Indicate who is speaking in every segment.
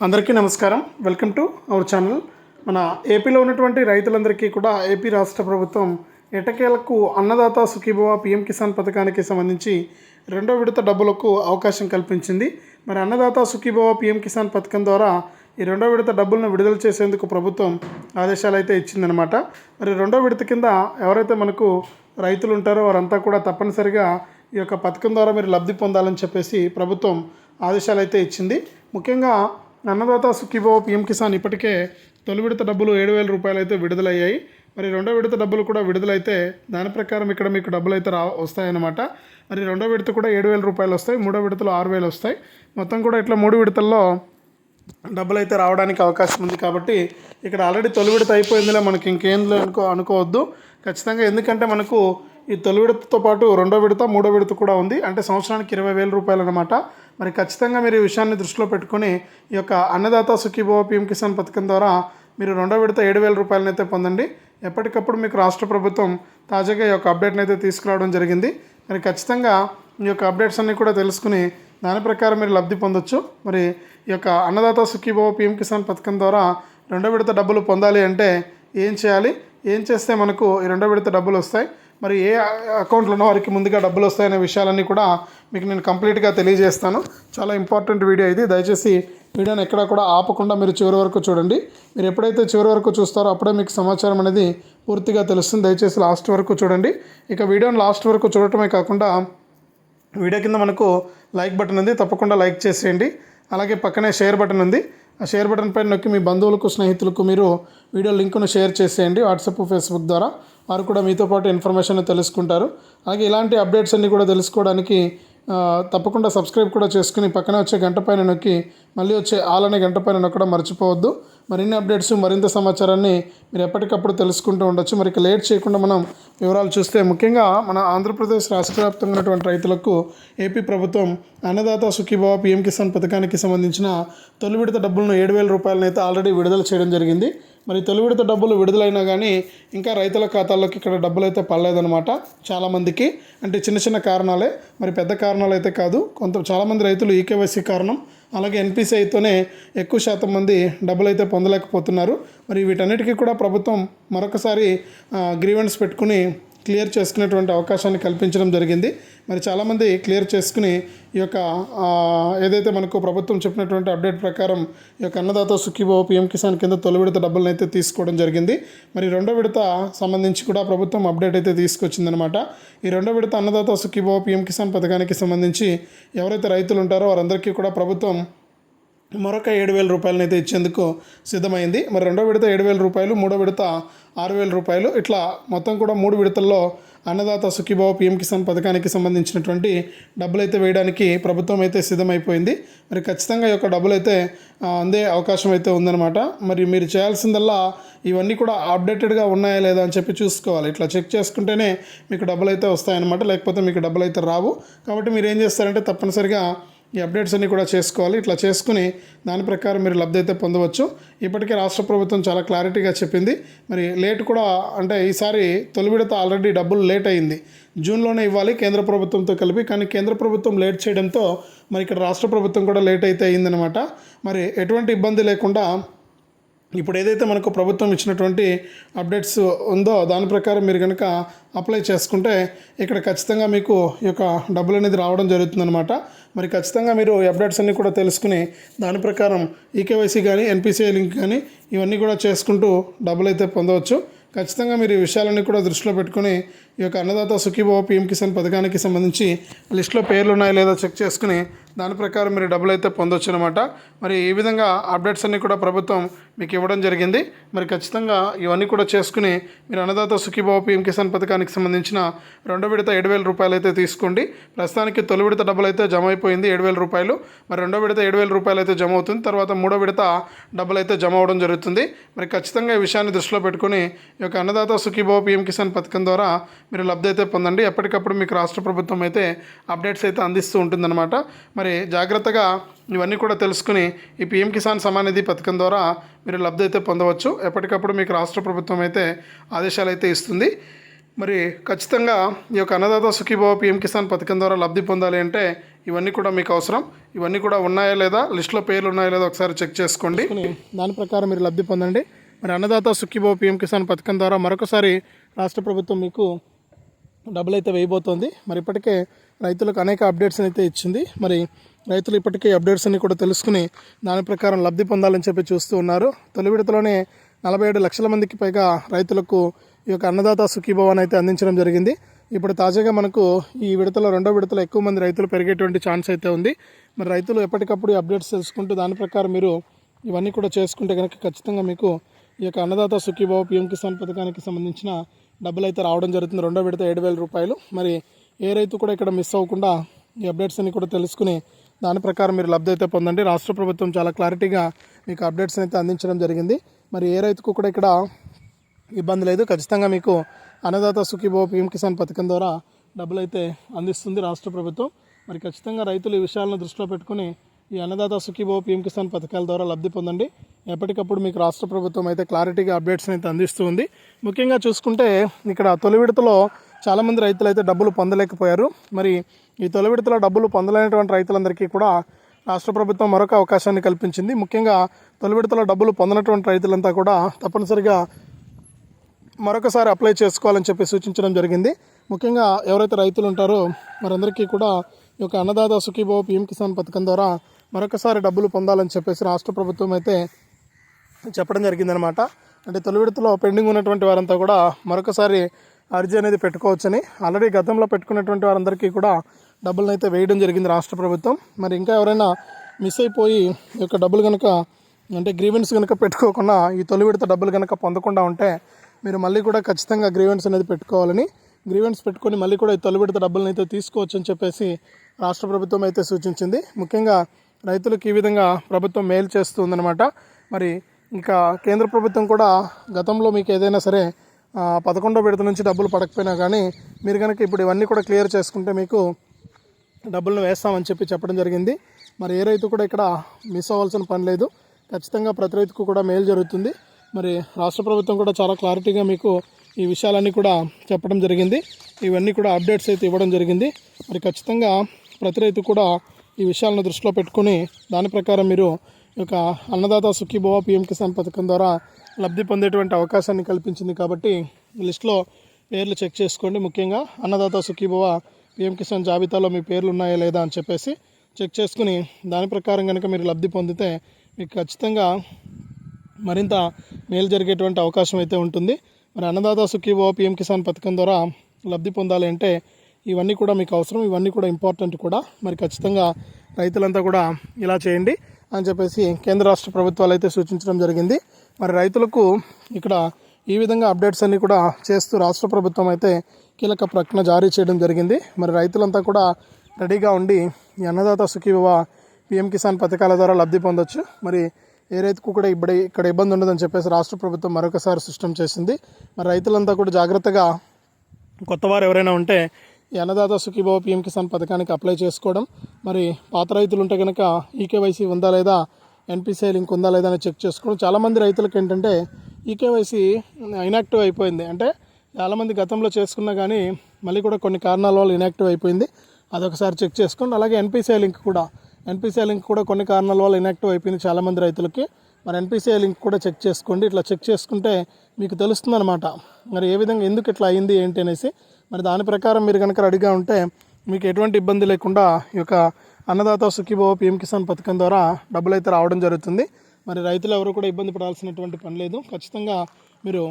Speaker 1: అందరికీ నమస్కారం. Welcome to our channel మన ఏపీలో ఉన్నటువంటి రైతులందరికీ కూడా ఏపీ రాష్ట్ర ప్రభుత్వం ఎటకేలకు అన్నదాత సుఖీభవ పిఎం కిసాన్ పథకానికి సంబంధించి రెండో విడత డబ్బులకు అవకాశం కల్పించింది. మరి అన్నదాత సుఖీభవ పిఎం కిసాన్ పథకం ద్వారా ఈ రెండో విడత డబ్బులను విడుదల చేసేందుకు ప్రభుత్వం ఆదేశాలు అయితే ఇచ్చిందనమాట మరి రెండో విడత కింద ఎవరైతే మనకు రైతులు ఉంటారో వారంతా కూడా తప్పనిసరిగా ఈ యొక్క పథకం ద్వారా మీరు లబ్ధి పొందాలని చెప్పేసి ప్రభుత్వం ఆదేశాలు అయితే ఇచ్చింది. ముఖ్యంగా అన్నదాత సుఖీభో పిఎం కిసాన్ ఇప్పటికే తొలి విడత డబ్బులు ఏడు వేల రూపాయలు అయితే విడుదలయ్యాయి. మరి రెండో విడత డబ్బులు కూడా విడుదలైతే దాని ప్రకారం ఇక్కడ మీకు డబ్బులు అయితే రా వస్తాయన్నమాట. మరి రెండో విడత కూడా ఏడు వేల రూపాయలు వస్తాయి మూడో విడతలో ఆరు వేలు వస్తాయి. మొత్తం కూడా ఇట్లా మూడు విడతల్లో డబ్బులు అయితే రావడానికి అవకాశం ఉంది కాబట్టి ఇక్కడ ఆల్రెడీ తొలి విడత అయిపోయిందిలే మనకి ఇంకేం అనుకో అనుకోవద్దు. ఖచ్చితంగా ఎందుకంటే మనకు ఈ తొలి విడతతో పాటు రెండో విడత మూడో విడత కూడా ఉంది. అంటే సంవత్సరానికి ఇరవై వేల రూపాయలు అనమాట మరి ఖచ్చితంగా మీరు ఈ విషయాన్ని దృష్టిలో పెట్టుకొని ఈ యొక్క అన్నదాత సుఖీభవ పిఎం కిసాన్ పథకం ద్వారా మీరు రెండో విడత ఏడు వేల రూపాయలను అయితే పొందండి. ఎప్పటికప్పుడు మీకు రాష్ట్ర ప్రభుత్వం తాజాగా ఈ యొక్క అప్డేట్ని అయితే తీసుకురావడం జరిగింది. మరి ఖచ్చితంగా ఈ యొక్క అప్డేట్స్ అన్నీ కూడా తెలుసుకుని దాని ప్రకారం మీరు లబ్ధి పొందొచ్చు. మరి ఈ యొక్క అన్నదాత సుఖీభవ పిఎం కిసాన్ పథకం ద్వారా రెండో విడత డబ్బులు పొందాలి అంటే ఏం చేయాలి? ఏం చేస్తే మనకు ఈ రెండో విడత డబ్బులు వస్తాయి? మరి ఏ అకౌంట్లో ఉన్న వారికి ముందుగా డబ్బులు వస్తాయనే విషయాలన్నీ కూడా మీకు నేను కంప్లీట్గా తెలియజేస్తాను. చాలా ఇంపార్టెంట్ వీడియో ఇది. దయచేసి వీడియోని ఎక్కడ కూడా ఆపకుండా మీరు చివరి వరకు చూడండి. మీరు ఎప్పుడైతే చివరి వరకు చూస్తారో అప్పుడే మీకు సమాచారం అనేది పూర్తిగా తెలుస్తుంది. దయచేసి లాస్ట్ వరకు చూడండి. ఇక వీడియోని లాస్ట్ వరకు చూడటమే కాకుండా వీడియో కింద మనకు లైక్ బటన్ ఉంది. తప్పకుండా లైక్ చేసేయండి. అలాగే పక్కనే షేర్ బటన్ ఉంది. ఆ షేర్ బటన్ పైన నొక్కి మీ బంధువులకు స్నేహితులకు మీరు వీడియో లింక్ను షేర్ చేసేయండి. వాట్సాప్ ఫేస్బుక్ ద్వారా. వారు కూడా మీతో పాటు ఇన్ఫర్మేషన్ తెలుసుకుంటారు. అలాగే ఇలాంటి అప్డేట్స్ అన్నీ కూడా తెలుసుకోవడానికి తప్పకుండా సబ్స్క్రైబ్ కూడా చేసుకుని పక్కనే వచ్చే గంట పైన నొక్కి మళ్ళీ వచ్చే ఆల్ అనే గంట పైన నొక్కడం మర్చిపోవద్దు. మరిన్ని అప్డేట్స్ మరింత సమాచారాన్ని మీరు ఎప్పటికప్పుడు తెలుసుకుంటూ ఉండొచ్చు. మరి ఇక లేట్ చేయకుండా మనం వివరాలు చూస్తే ముఖ్యంగా మన ఆంధ్రప్రదేశ్ రాష్ట్ర వ్యాప్తంగా ఉన్నటువంటి రైతులకు ఏపీ ప్రభుత్వం అన్నదాత సుఖీభావ పిఎం కిసాన్ పథకానికి సంబంధించిన తొలి విడత డబ్బులను ఏడు వేల రూపాయలను అయితే ఆల్రెడీ విడుదల చేయడం జరిగింది. మరి తొలి విడత డబ్బులు విడుదలైనా కానీ ఇంకా రైతుల ఖాతాల్లోకి ఇక్కడ డబ్బులు అయితే పడలేదన్నమాట చాలామందికి. అంటే చిన్న చిన్న కారణాలే మరి పెద్ద కారణాలు అయితే కాదు. కొంత చాలామంది రైతులు ఈకేవైసీ కారణం. అలాగే ఎన్పిసిఐతోనే ఎక్కువ శాతం మంది డబ్బులు అయితే పొందలేకపోతున్నారు. మరి వీటన్నిటికీ కూడా ప్రభుత్వం మరొకసారి గ్రీవెన్స్ పెట్టుకుని క్లియర్ చేసుకునేటువంటి అవకాశాన్ని కల్పించడం జరిగింది. మరి చాలామంది క్లియర్ చేసుకుని ఈ యొక్క ఏదైతే మనకు ప్రభుత్వం చెప్పినటువంటి అప్డేట్ ప్రకారం ఈ యొక్క అన్నదాత సుఖీభావ పిఎం కిసాన్ కింద తొలి విడత డబ్బులను అయితే తీసుకోవడం జరిగింది. మరి రెండో విడత సంబంధించి కూడా ప్రభుత్వం అప్డేట్ అయితే తీసుకొచ్చిందనమాట ఈ రెండో విడత అన్నదాత సుఖీభావ పిఎం కిసాన్ పథకానికి సంబంధించి ఎవరైతే రైతులు ఉంటారో వారందరికీ కూడా ప్రభుత్వం మరొక ఏడు వేల రూపాయలను అయితే ఇచ్చేందుకు సిద్ధమైంది. మరి రెండో విడత ఏడు వేల రూపాయలు మూడో విడత ఆరు వేల రూపాయలు ఇట్లా మొత్తం కూడా మూడు విడతల్లో అన్నదాత సుఖీభావ పిఎం కిసాన్ పథకానికి సంబంధించినటువంటి డబ్బులు అయితే వేయడానికి ప్రభుత్వం అయితే సిద్ధమైపోయింది. మరి ఖచ్చితంగా ఈ యొక్క డబ్బులు అయితే అందే అవకాశం అయితే ఉందన్నమాట. మరి మీరు చేయాల్సిందల్లా ఇవన్నీ కూడా అప్డేటెడ్గా ఉన్నాయా లేదా అని చెప్పి చూసుకోవాలి. ఇట్లా చెక్ చేసుకుంటేనే మీకు డబ్బులు అయితే వస్తాయన్నమాట. లేకపోతే మీకు డబ్బులు అయితే రావు. కాబట్టి మీరు ఏం చేస్తారంటే తప్పనిసరిగా ఈ అప్డేట్స్ అన్నీ కూడా చేసుకోవాలి. ఇట్లా చేసుకుని దాని ప్రకారం మీరు లబ్ధి అయితే పొందవచ్చు. ఇప్పటికే రాష్ట్ర ప్రభుత్వం చాలా క్లారిటీగా చెప్పింది. మరి లేట్ కూడా అంటే ఈసారి తొలి విడత ఆల్రెడీ డబ్బులు లేట్ అయింది. జూన్లోనే ఇవ్వాలి కేంద్ర ప్రభుత్వంతో కలిపి కానీ కేంద్ర ప్రభుత్వం లేట్ చేయడంతో మరి ఇక్కడ రాష్ట్ర ప్రభుత్వం కూడా లేట్ అయితే అయిందనమాట మరి ఎటువంటి ఇబ్బంది లేకుండా ఇప్పుడు ఏదైతే మనకు ప్రభుత్వం ఇచ్చినటువంటి అప్డేట్స్ ఉందో దాని ప్రకారం మీరు కనుక అప్లై చేసుకుంటే ఇక్కడ ఖచ్చితంగా మీకు ఈ యొక్క డబ్బులు అనేది రావడం జరుగుతుందన్నమాట. మరి ఖచ్చితంగా మీరు ఈ అప్డేట్స్ అన్నీ కూడా తెలుసుకుని దాని ప్రకారం ఈకేవైసీ కానీ ఎన్పిసిఐ లింక్ కానీ ఇవన్నీ కూడా చేసుకుంటూ డబ్బులు అయితే పొందవచ్చు. ఖచ్చితంగా మీరు ఈ విషయాలన్నీ కూడా దృష్టిలో పెట్టుకుని ఈ యొక్క అన్నదాత సుఖీభవ పిఎం కిసాన్ పథకానికి సంబంధించి లిస్టులో పేర్లు ఉన్నాయో లేదో చెక్ చేసుకుని దాని ప్రకారం మీరు డబ్బులు అయితే పొందొచ్చు అనమాట మరి ఈ విధంగా అప్డేట్స్ అన్నీ కూడా ప్రభుత్వం మీకు ఇవ్వడం జరిగింది. మరి ఖచ్చితంగా ఇవన్నీ కూడా చేసుకుని మీరు అన్నదాత సుఖీభావ పిఎం కిసాన్ పథకానికి సంబంధించిన రెండో విడత ఏడు వేల రూపాయలు అయితే తీసుకోండి. ప్రస్తుతానికి తొలి విడత డబ్బులు అయితే జమ అయిపోయింది ఏడు వేల రూపాయలు. మరి రెండో విడత ఏడు వేల రూపాయలు అయితే జమ అవుతుంది. తర్వాత మూడో విడత డబ్బులు అయితే జమ అవడం జరుగుతుంది. మరి ఖచ్చితంగా ఈ విషయాన్ని దృష్టిలో పెట్టుకుని ఈ యొక్క అన్నదాత సుఖీభావ పిఎం కిసాన్ పథకం ద్వారా మీరు లబ్ధి అయితే పొందండి. ఎప్పటికప్పుడు మీకు రాష్ట్ర ప్రభుత్వం అయితే అప్డేట్స్ అయితే అందిస్తూ ఉంటుందన్నమాట. మరి జాగ్రత్తగా ఇవన్నీ కూడా తెలుసుకుని ఈ పిఎం కిసాన్ సమానిధి పథకం ద్వారా మీరు లబ్ధి అయితే పొందవచ్చు. ఎప్పటికప్పుడు మీకు రాష్ట్ర ప్రభుత్వం అయితే ఆదేశాలు అయితే ఇస్తుంది. మరి ఖచ్చితంగా ఈ యొక్క అన్నదాత సుఖీభావ పిఎం కిసాన్ పథకం ద్వారా లబ్ధి పొందాలి అంటే ఇవన్నీ కూడా మీకు అవసరం. ఇవన్నీ కూడా ఉన్నాయా లేదా? లిస్టులో పేర్లు ఉన్నాయా లేదా ఒకసారి చెక్ చేసుకోండి. దాని ప్రకారం మీరు లబ్ధి పొందండి. మరి అన్నదాత సుఖీభావ పిఎం కిసాన్ పథకం ద్వారా మరొకసారి రాష్ట్ర ప్రభుత్వం మీకు డబ్బులు అయితే వేయబోతోంది. మరి ఇప్పటికే రైతులకు అనేక అప్డేట్స్ అయితే ఇచ్చింది. మరి రైతులు ఇప్పటికే అప్డేట్స్ అన్ని కూడా తెలుసుకుని దాని ప్రకారం లబ్ధి పొందాలని చెప్పి చూస్తూ ఉన్నారు. తొలి విడతలోనే నలభై ఏడు లక్షల మందికి పైగా రైతులకు ఈ యొక్క అన్నదాత సుఖీభవన్ అయితే అందించడం జరిగింది. ఇప్పుడు తాజాగా మనకు ఈ విడతలో రెండో విడతలో ఎక్కువ మంది రైతులు పెరిగేటువంటి ఛాన్స్ అయితే ఉంది. మరి రైతులు ఎప్పటికప్పుడు అప్డేట్స్ తెలుసుకుంటూ దాని ప్రకారం మీరు ఇవన్నీ కూడా చేసుకుంటే కనుక ఖచ్చితంగా మీకు ఈ యొక్క అన్నదాత సుఖీభావ పిఎం కిసాన్ పథకానికి సంబంధించిన డబ్బులు అయితే రావడం జరుగుతుంది. రెండో విడత ఏడు వేల రూపాయలు. మరి ఏ రైతు కూడా ఇక్కడ మిస్ అవ్వకుండా ఈ అప్డేట్స్ అన్ని కూడా తెలుసుకుని దాని ప్రకారం మీరు లబ్ధి అయితే పొందండి. రాష్ట్ర ప్రభుత్వం చాలా క్లారిటీగా మీకు అప్డేట్స్ అయితే అందించడం జరిగింది. మరి ఏ రైతుకు కూడా ఇక్కడ ఇబ్బంది లేదు. ఖచ్చితంగా మీకు అన్నదాత సుఖీభో పిఎం కిసాన్ పథకం ద్వారా డబ్బులు అయితే అందిస్తుంది రాష్ట్ర ప్రభుత్వం. మరి ఖచ్చితంగా రైతులు ఈ విషయాలను దృష్టిలో పెట్టుకుని ఈ అన్నదాత సుఖీభో పిఎం కిసాన్ పథకాల ద్వారా లబ్ధి పొందండి. ఎప్పటికప్పుడు మీకు రాష్ట్ర ప్రభుత్వం అయితే క్లారిటీగా అప్డేట్స్ అయితే అందిస్తూ ఉంది ముఖ్యంగా చూసుకుంటే ఇక్కడ తొలి విడతలో చాలామంది రైతులు అయితే డబ్బులు పొందలేకపోయారు. మరి ఈ తొలి విడతలో డబ్బులు పొందలేనటువంటి రైతులందరికీ కూడా రాష్ట్ర ప్రభుత్వం మరొక అవకాశాన్ని కల్పించింది. ముఖ్యంగా తొలి విడతలో డబ్బులు పొందనటువంటి రైతులంతా కూడా తప్పనిసరిగా మరొకసారి అప్లై చేసుకోవాలని చెప్పి సూచించడం జరిగింది. ముఖ్యంగా ఎవరైతే రైతులు ఉంటారో వారందరికీ కూడా ఈ యొక్క అన్నదాత సుఖీభావ పిఎం కిసాన్ పథకం ద్వారా మరొకసారి డబ్బులు పొందాలని చెప్పేసి రాష్ట్ర ప్రభుత్వం అయితే చెప్పడం జరిగిందనమాట. అంటే తొలి విడతలో పెండింగ్ ఉన్నటువంటి వారంతా కూడా మరొకసారి అర్జీ అనేది పెట్టుకోవచ్చని. ఆల్రెడీ గతంలో పెట్టుకున్నటువంటి వారందరికీ కూడా డబ్బులను అయితే వేయడం జరిగింది రాష్ట్ర ప్రభుత్వం. మరి ఇంకా ఎవరైనా మిస్ అయిపోయి ఈ యొక్క డబ్బులు కనుక అంటే గ్రీవెన్స్ కనుక పెట్టుకోకుండా ఈ తొలి విడత డబ్బులు కనుక పొందకుండా ఉంటే మీరు మళ్ళీ కూడా ఖచ్చితంగా గ్రీవెన్స్ అనేది పెట్టుకోవాలని గ్రీవెన్స్ పెట్టుకొని మళ్ళీ కూడా ఈ తొలి విడత డబ్బులను అయితే తీసుకోవచ్చు అని చెప్పేసి రాష్ట్ర ప్రభుత్వం అయితే సూచించింది. ముఖ్యంగా రైతులకు ఈ విధంగా ప్రభుత్వం మేలు చేస్తుందన్నమాట మరి ఇంకా కేంద్ర ప్రభుత్వం కూడా గతంలో మీకు ఏదైనా సరే పదకొండో విడత నుంచి డబ్బులు పడకపోయినా కానీ మీరు కనుక ఇప్పుడు ఇవన్నీ కూడా క్లియర్ చేసుకుంటే మీకు డబ్బులను వేస్తామని చెప్పి చెప్పడం జరిగింది. మరి ఏ రైతు కూడా ఇక్కడ మిస్ అవ్వాల్సిన పని లేదు. ఖచ్చితంగా ప్రతి రైతుకు కూడా మేలు జరుగుతుంది. మరి రాష్ట్ర ప్రభుత్వం కూడా చాలా క్లారిటీగా మీకు ఈ విషయాలన్నీ కూడా చెప్పడం జరిగింది. ఇవన్నీ కూడా అప్డేట్స్ అయితే ఇవ్వడం జరిగింది. మరి ఖచ్చితంగా ప్రతి రైతు కూడా ఈ విషయాలను దృష్టిలో పెట్టుకుని దాని ప్రకారం మీరు యొక్క అన్నదాత సుఖీభవ పిఎం కిసాన్ పథకం ద్వారా లబ్ధి పొందేటువంటి అవకాశాన్ని కల్పించింది కాబట్టి లిస్ట్లో పేర్లు చెక్ చేసుకోండి. ముఖ్యంగా అన్నదాత సుఖీభవ పిఎం కిసాన్ జాబితాలో మీ పేర్లు ఉన్నాయా లేదా అని చెప్పేసి చెక్ చేసుకుని దాని ప్రకారం కనుక మీరు లబ్ధి పొందితే మీకు ఖచ్చితంగా మరింత మేలు జరిగేటువంటి అవకాశం అయితే ఉంటుంది. మరి అన్నదాత సుఖీభవ పిఎం కిసాన్ పథకం ద్వారా లబ్ధి పొందాలి అంటే ఇవన్నీ కూడా మీకు అవసరం ఇవన్నీ కూడా ఇంపార్టెంట్ కూడా. మరి ఖచ్చితంగా రైతులంతా కూడా ఇలా చేయండి. అని చెప్పేసి కేంద్ర రాష్ట్ర ప్రభుత్వాలు అయితే సూచించడం జరిగింది. మరి రైతులకు ఇక్కడ ఈ విధంగా అప్డేట్స్ అన్నీ కూడా చేస్తూ రాష్ట్ర ప్రభుత్వం అయితే కీలక ప్రకటన జారీ చేయడం జరిగింది. మరి రైతులంతా కూడా రెడీగా ఉండి ఈ అన్నదాత సుఖీభవ పిఎం కిసాన్ పథకాల ద్వారా లబ్ధి పొందొచ్చు. మరి ఏ రైతుకు కూడా ఇప్పుడు ఇక్కడ ఇబ్బంది ఉండదని చెప్పేసి రాష్ట్ర ప్రభుత్వం మరొకసారి సిస్టమ్ చేసింది. మరి రైతులంతా కూడా జాగ్రత్తగా కొత్తవారు ఎవరైనా ఉంటే ఈ అన్నదాత సుఖీభావ పిఎం కిసాన్ పథకానికి అప్లై చేసుకోవడం. మరి పాత రైతులు ఉంటే కనుక ఈకేవైసీ ఉందా లేదా ఎన్పిసిఐ లింక్ ఉందా లేదా అని చెక్ చేసుకోవడం. చాలామంది రైతులకు ఏంటంటే ఈకేవైసీ ఇనాక్టివ్ అయిపోయింది. అంటే చాలామంది గతంలో చేసుకున్నా కానీ మళ్ళీ కూడా కొన్ని కారణాల వల్ల ఇనాక్టివ్ అయిపోయింది. అదొకసారి చెక్ చేసుకోండి. అలాగే ఎన్పిసిఐ లింక్ కూడా ఎన్పిసిఐ లింక్ కూడా కొన్ని కారణాల వల్ల ఇనాక్టివ్ అయిపోయింది చాలామంది రైతులకి. మరి ఎన్పిసిఐ లింక్ కూడా చెక్ చేసుకోండి. ఇట్లా చెక్ చేసుకుంటే మీకు తెలుస్తుంది అనమాట మరి ఏ విధంగా ఎందుకు ఇట్లా అయింది ఏంటి అనేసి మరి దాని ప్రకారం మీరు కనుక రెడీగా ఉంటే మీకు ఎటువంటి ఇబ్బంది లేకుండా ఈ యొక్క అన్నదాత సుఖీభవ పిఎం కిసాన్ పథకం ద్వారా డబ్బులు అయితే రావడం జరుగుతుంది. మరి రైతులు ఎవరు కూడా ఇబ్బంది పడాల్సినటువంటి పని లేదు. ఖచ్చితంగా మీరు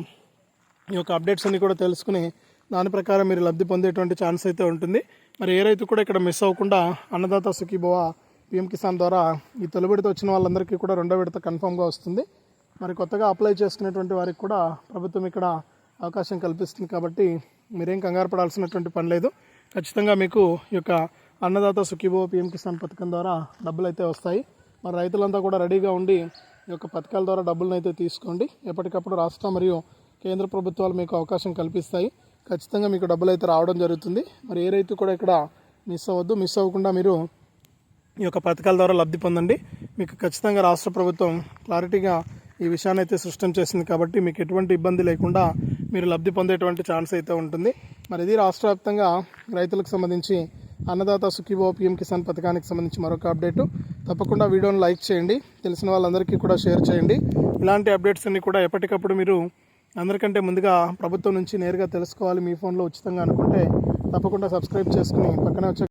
Speaker 1: ఈ యొక్క అప్డేట్స్ అన్ని కూడా తెలుసుకుని దాని ప్రకారం మీరు లబ్ధి పొందేటువంటి ఛాన్స్ అయితే ఉంటుంది. మరి ఏ రైతు కూడా ఇక్కడ మిస్ అవ్వకుండా అన్నదాత సుఖీభవ పిఎం కిసాన్ ద్వారా ఈ తొలి విడత వచ్చిన వాళ్ళందరికీ కూడా రెండో విడత కన్ఫామ్గా వస్తుంది. మరి కొత్తగా అప్లై చేసుకునేటువంటి వారికి కూడా ప్రభుత్వం ఇక్కడ అవకాశం కల్పిస్తుంది కాబట్టి మీరేం కంగారు పడాల్సినటువంటి పని లేదు. ఖచ్చితంగా మీకు ఈ యొక్క అన్నదాత సుఖీభవ పిఎం కిసాన్ పథకం ద్వారా డబ్బులు అయితే వస్తాయి. మరి రైతులంతా కూడా రెడీగా ఉండి ఈ యొక్క పథకాల ద్వారా డబ్బులను అయితే తీసుకోండి. ఎప్పటికప్పుడు రాష్ట్ర మరియు కేంద్ర ప్రభుత్వాలు మీకు అవకాశం కల్పిస్తాయి. ఖచ్చితంగా మీకు డబ్బులు అయితే రావడం జరుగుతుంది. మరి ఏ రైతు కూడా ఇక్కడ మిస్ అవ్వద్దు. మిస్ అవ్వకుండా మీరు ఈ యొక్క పథకాల ద్వారా లబ్ధి పొందండి. మీకు ఖచ్చితంగా రాష్ట్ర ప్రభుత్వం క్లారిటీగా ఈ విషయాన్ని అయితే సృష్టం చేసింది కాబట్టి మీకు ఎటువంటి ఇబ్బంది లేకుండా మీరు లబ్ధి పొందేటువంటి ఛాన్స్ అయితే ఉంటుంది. మరి ఇది రాష్ట్ర వ్యాప్తంగా రైతులకు సంబంధించి అన్నదాత సుఖీభో పిఎం కిసాన్ పథకానికి సంబంధించి మరొక అప్డేటు తప్పకుండా వీడియోని లైక్ చేయండి తెలిసిన వాళ్ళందరికీ కూడా షేర్ చేయండి. ఇలాంటి అప్డేట్స్ అన్ని కూడా ఎప్పటికప్పుడు మీరు అందరికంటే ముందుగా ప్రభుత్వం నుంచి నేరుగా తెలుసుకోవాలి మీ ఫోన్లో ఉచితంగా అనుకుంటే తప్పకుండా సబ్స్క్రైబ్ చేసుకుని పక్కనే వచ్చే